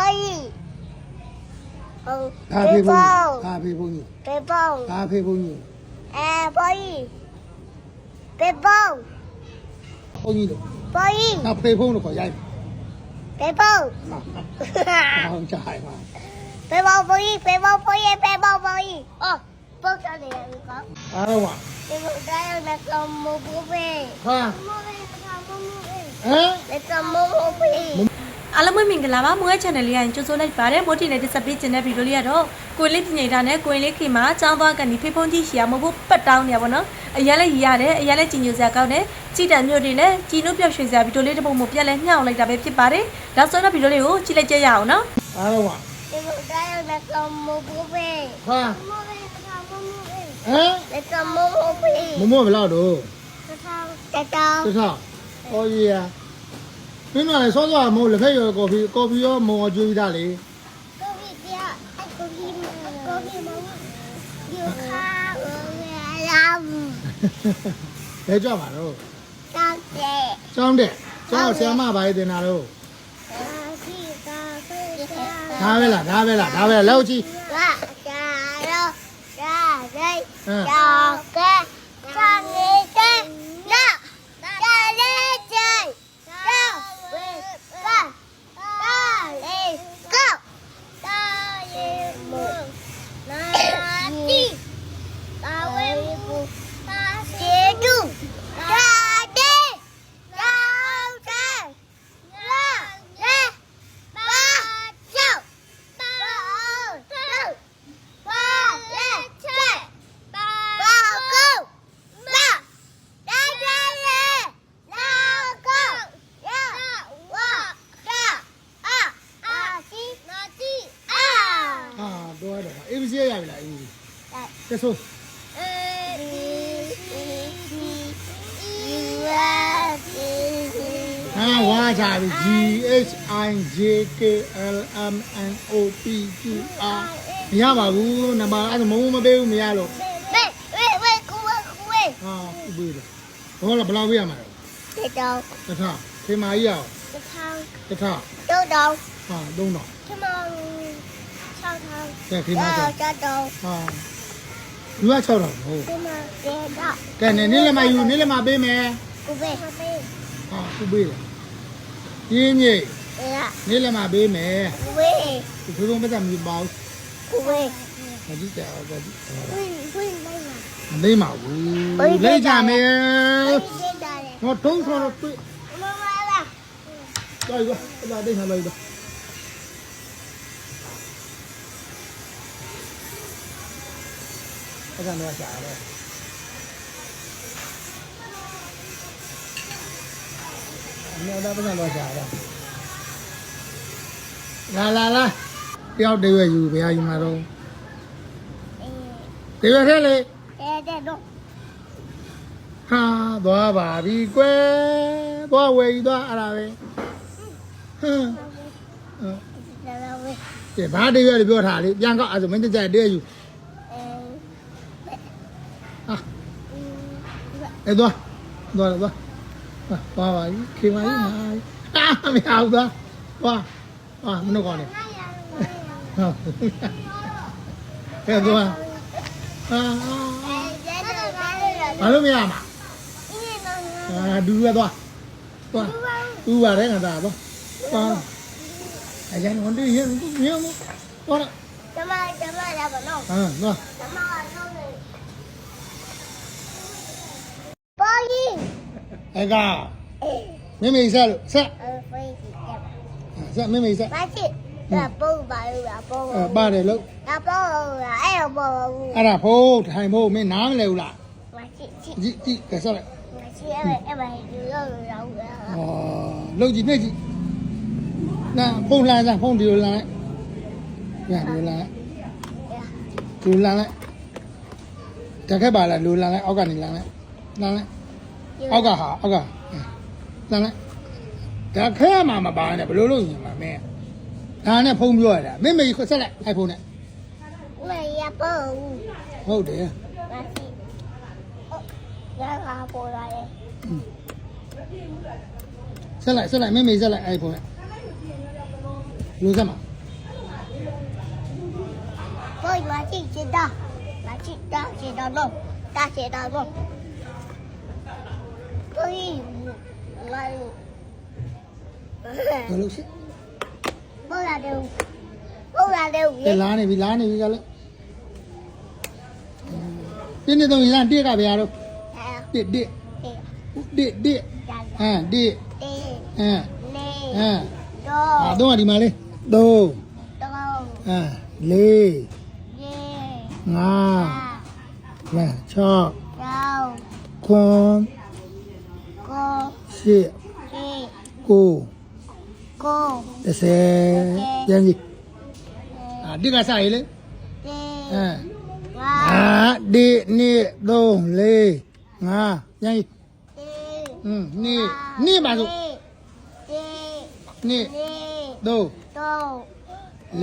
boy. Oh, ဘာဖေးဘုန်းကြီး people. ဘာဖေးဘုန်းကြီး People. ဘာဖေးဘုန်းကြီး Eh, boy. People. ဘုန်းကြီးတို့ Boy. နောက်ဖေးဘုန်းလို့ခေါ်ရိုက် People. ဟောင်းကြိုင်ပါ People boy. People boy. People boy. Oh, bốc ra để có. အားလုံးက People đây là cầm một bố về. ဟာ Mua về, cầm mua về. ဟမ် Để cầm mua về. အားလုံးပဲမင်္ဂလာပါမွေး channel လေးရရင်ကြိုဆိုလိုက်ပါတယ်မိုးတီနဲ့တက်ဆက်ပေးခြင်းတဲ့ဗီဒီယိုလေးကတော့ကိုယ်လေးပြင်နေတာနဲ့ကိုယ်လေးခင်မှာចောင်းသွားကန်ဒီဖေဖုန်းကြီးရှီရမဟုတ်ဘူးပတ်တောင်းနေရပါတော့အရင်လည်းရရတယ်အရင်လည်းကြည်ညိုစရာကောင်းတယ်ကြည်တံမျိုးတွေလည်းကြည်နုပြောက်ရွှေစရာဗီဒီယိုလေးတစ်ပုဒ်မှပြက်လဲညှောင်းလိုက်တာပဲဖြစ်ပါတယ်ဒါဆိုတော့ဗီဒီယိုလေးကိုကြည့်လိုက်ကြရအောင်နော်အားလုံးက People đây là cầm một bố về. ဟာ Mua về, cầm mua về. ဟမ် Để cầm mua về. မမောဘယ်လောက်တော့ Chào chào. တခြားအော်ကြီးရ မင်းတို့လည်းစောစောမို့လက်ဖက်ရောကော်ဖီကော်ဖီရောမော်ကျွေးထားလေ Cô bị kia, cô bị cô bị mong yêu kha ở nhà làm ဘယ်ကြပါတော့ đang trẻ ကျောင်းတဲ့ကျောင်းဆရာမဘာရေးတင်တာတော့ khi ta khi ta ဒါပဲလားဒါပဲလားဒါပဲလောက်ကြည့် ra cha đâu ra đây ဟမ် ဆို A B C D E F G ဟာဝါကြပြီ G H I J K L M N O P Q R မရပါဘူးနံပါတ်အဲ့ဒါမဟုတ်မပေးဘူးမရလို့ Wait wait wait go wait ဟာဥပေးတယ်ဘောလားဘယ်လောက်ပေးရမှာလဲ wait တော့တစ်ထောင်ခေမာကြီးရအောင်တစ်ထောင်တစ်ထောင်တော့တော့ဟာ၃တောင်ခမောင်း၆ထောင်ကဲခေမာကြောင့် တော့တော့ဟာ ယူက6000ဟုတ်ဒီမှာတဲတော့ကဲနဲ့နင်းလက်မယူနင်းလက်မပေးမယ်ကိုပဲဟာသူပေးတယ်ရင်းမြေအဲကနင်းလက်မပေးမယ်ကိုပဲသူဘုံပတ်သမီးပေါ့ကိုပဲမကြည့်ကြတော့ကြည့်ဝင်းဝင်းလိုက်ပါမသိပါဘူးလိမ့်ကြမယ်ငါတုံးဆော်တော့တွေ့မမလာတော့ယူကအဲ့ဒါတိတ်ထားလိုက်တော့ 不想多加了。苗子不想多加了。来来来，不要对外游，不要游嘛都。对外这里。哈，多把比乖，多喂多阿拉喂。嗯。阿拉喂。对，把对外的不要查的，两个阿是没得在对外。ဟာ 嗯， အဲ့သွားသွားသွားဟာသွားပါပြီခေပါကြီးဟာအာမရဘူးသွားသွားဟာမနှုတ်ကောင်းနေ 那呀， ဟုတ်ကဲသွားဟာ 哎，这刀哪里了？ ဘာလို့မရမှာ 因为呢。 အာဒူရသွားသွားသူ့ပါတယ်ငါသားသွားသွားအရင်ကတည်းကရင်ရင်သွား 怎么怎么来不弄？ ဟာသွား 怎么 ကြီးအကမိမိဆက်လို့ဆက်ဖေးကြီးတက်ဆက်မိမိဆက်ပါချစ်ဒါပုံပါလို့ရပုံအဲပါတယ်လို့ဒါပုံလားအဲ့တော့ပုံဘူးအဲ့ဒါဖို့ထိုင်ဖို့မင်းနားမလဲဘူးလားပါချစ်ချစ်ကြည့်ကြည့်ကဲဆက်လိုက်ပါချစ်အဲ့အဲ့ဘာယူလို့ရအောင်လားဩလုံးကြီးနှိပ်ကြီးနာပုံလှန်စမ်းဖုန်းဒီလိုလှန်လိုက်ညဒီလိုလှန်လိုက်ဒီလိုလှန်လိုက်တက်ခဲ့ပါလားလိုလှန်လိုက်အောက်ကနေလှန်လိုက်လှန်လိုက် အောက်ကဟာအောက်ကတန်လိုက်ဒါခဲမှာမပါနဲ့ဘယ်လိုလုပ်ရင်မမင်းဒါနဲ့ဖုန်းပြောရတာမင်းမေခွဆက်လိုက် iPhone နဲ့ဝယ်ရပါဦးဟုတ်တယ်ရတာပေါ်လာတယ်ဆက်လိုက်ဆက်လိုက်မင်းမေဆက်လိုက် iPhone နဲ့လူဆက်မှာပေါ်လာကြည့်ကြည့်တာလာကြည့်တာကြည့်တော့တော့တာကြည့်တော့ 所以我 ဘယ်လိုရှိ 不然就不然就 ကဲလာနေပြီလာနေပြီကလည်းပြင်းနေတော့ရန်တစ်ကဗျာတော့တစ်တစ်တစ်တစ်ဟမ်တစ် 对 ဟမ်ဟမ် 对 အာ 多 တော့ဒီမှာလေး3 多 ဟမ်4 耶 5 6 六 ခွန်九 ရှေ့ကိုကို30ပြန်ကြည့်အာဒီကစားရလေအဲအာဒီနေ့3 4 5ပြန်ကြည့်อืมนี่นี่มาสุนี่3 2 4 5 6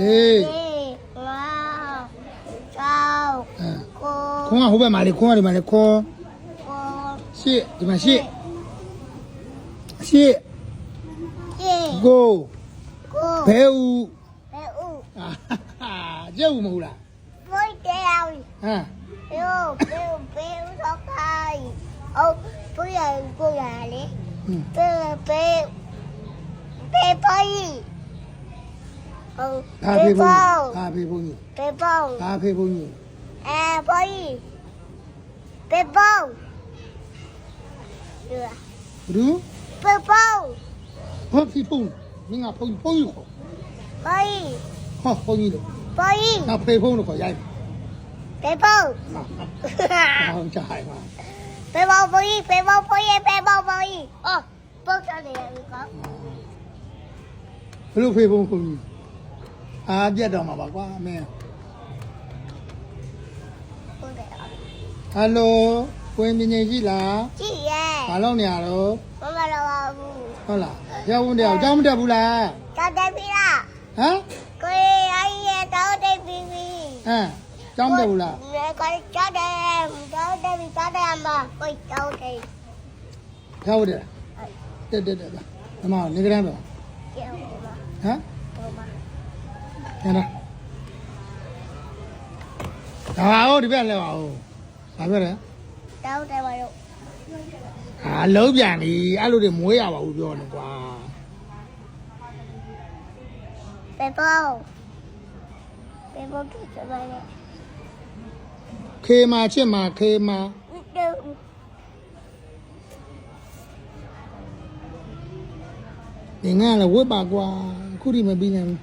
9ခုံးကဟိုဘက်မှာလေခုံးကဒီမှာလေခေါ်ရှေ့ဒီမှာရှေ့ ရှေ့ရှေ့ကိုကိုဘဲဦးဘဲဦးဟာကျုပ်မဟုတ်လားဘိုးတဲအောင်ဟမ်ဘဲဦးဘဲဦးဘဲဦးသောခိုင်အော်ဘိုးရကိုရလေဘဲဘဲဘဲပိုင်အော်ဘဲပေါဟာဘဲဘုန်းကြီးဘဲပေါဟာဘဲဘုန်းကြီးအဲဘိုးကြီးဘဲပေါ Blue. Blue? Purple. What people? Ninga phone phone ko. Boy. Ha phone ni. Boy. Na pe phone ko yai. Purple. Ha. Ha chai ma. Purple boy, purple boy, purple boy. Oh, book on the yai ko. ဘလို့ဖေဖုံခုကြီးအာပြတ်တော့မှာပါကွာအမေဟုတ်တယ်ဟယ်လို ကိုရင်မြင်ငြိမ်ရှိလားကြည့်ရဲ့ဘာလုပ်နေရတော့မမလိုပါဘူးဟုတ်လားရောက်ဝင်တရားကြောင်းမတက်ဘူးလားကြောင်းတက်ပြီလားဟမ်ကိုရင်အကြီးရဲ့တောင်းတက်ပြီပြီဟမ်ကြောင်းမတက်ဘူးလားကိုရင်ကြောင်းတယ်ကြောင်းတက်ပြီကြောင်းတယ်အမကိုကြောင်းတယ်ရောက်တယ်တက်တက်တက်အမနေကြမ်းပါဟမ်ဟဲ့လားဒါဟောဒီဘက်လဲပါဦးဘာပြောလဲ တောင်းတယ်ပါတော့ဟာလုံးပြန်ပြီအဲ့လိုတွေမွေးရပါဘူးပြောနေကွာပေပေါ့ပေပေါ့ကြည့်ကြပါလေခေမာချစ်မာခေမာဒီငါလည်းဝတ်ပါကွာအခုဒီမပြီးနိုင်ဘူး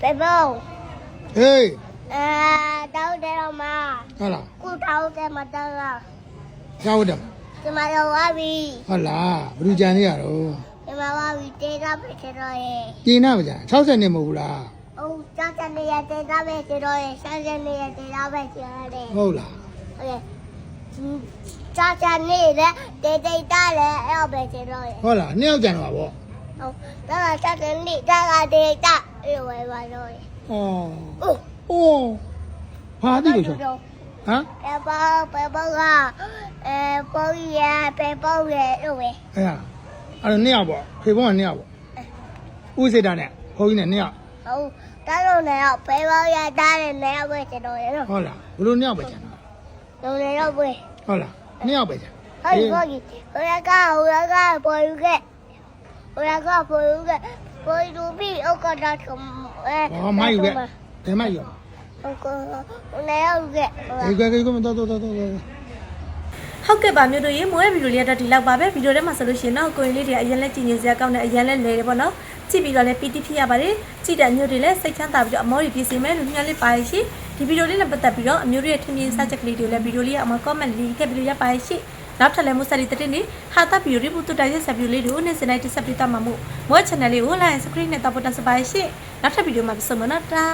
ပေပေါ့ဟေးအာ ဟုတ်တယ်တော့မဟုတ်လားကိုထောက်တယ်မတော်လားကြောက်တယ်ဒီမှာတော့ဝါပြီဟုတ်လားဘယ်သူကြံနေရတော့ဒီမှာဝါပြီတေးတာပဲခေတော့ရဲ့ကျင်းနာပါကြာ60နှစ်မဟုတ်ဘူးလားဟုတ်60နှစ်ရတေးတာပဲခေတော့ရဲ့60နှစ်ရတေးတာပဲခေတော့ရဲ့ဟုတ်လားဟုတ်ရဲ့ကြာကြာနေလေတေးတေးတာလေအဲ့ပဲခေတော့ရဲ့ဟုတ်လားနှစ်ယောက်ကြံတော့ပါဗောဟုတ်ဒါက60နှစ်ဒါကတေးတာအဲ့ဝဲပါတော့ရဲ့哦哦。 ဘာသိလို့ရှောင်းဟမ်ပေပေပေပေကအဲပေါ်ရပေပေါ်ရလို့ပဲအဲ့ဒါအဲ့တော့နှစ်ယောက်ပေါ့ဖေဖုံးကနှစ်ယောက်ပေါ့ဦးစိတ်တာနဲ့ဘုန်းကြီးနဲ့နှစ်ယောက်ဟုတ်တားလို့လည်းပေပေါ်ရတားတယ်လည်းပဲကျွန်တော်ရတော့ဟုတ်လားဘလို့နှစ်ယောက်ပဲကျွန်တော်လုံလည်းတော့ပဲဟုတ်လားနှစ်ယောက်ပဲကျွန်တော်ဟုတ်ပါပြီဟိုရကဟိုရကပေါ်ယူခဲ့ဟိုရကပေါ်ယူခဲ့ပေါ်ယူပြီးဥက္ကဋ္ဌထမအဲဘာမိုက်ယူခဲ့တယ်မိုက်ယူ ဟုတ်ကဲ့ဟုတ်ကဲ့ဒီကဲကဲကတော့တော့တော့တော့ဟုတ်ကဲ့ပါမြို့တို့ရေမွေးဗီဒီယိုလေးတော့ဒီလောက်ပါပဲဗီဒီယိုထဲမှာဆိုလို့ရှိရင်တော့ကိုရင်လေးတွေအရင်လက်ကြည့်နေစရာကောင်းတဲ့အရင်လက်လဲတယ်ပေါ့နော်ကြည့်ပြီးတော့လည်းပီတိဖြစ်ရပါတယ်ကြည့်တဲ့မြို့တွေလည်းစိတ်ချမ်းသာပြီးတော့အမောတွေပြည့်စုံမယ်လို့ညှားလေးပါရရှိဒီဗီဒီယိုလေးနဲ့ပတ်သက်ပြီးတော့အမျိုးတွေရဲ့ထင်မြင်စချက်ကလေးတွေလည်းဗီဒီယိုလေးအောင်မှာ comment လေးခဲ့ပြီးလို့ရပါရရှိနောက်ထပ်လည်းမူဆက်ဒီတဲ့နေ့ဟာတာဗီဒီယိုလေးပူတူတိုင်းရဲ့ဆက်ဗီဒီယိုလေးတွေကိုနေ့စဉ်တိုင်းတက်ဆက်ပြီးတော့မှာမို့မော channel လေးကို like subscribe နဲ့တော့ပတ်သက်ပါရရှိနောက်ထပ်ဗီဒီယိုမှာပြန်ဆုံမနော်တာ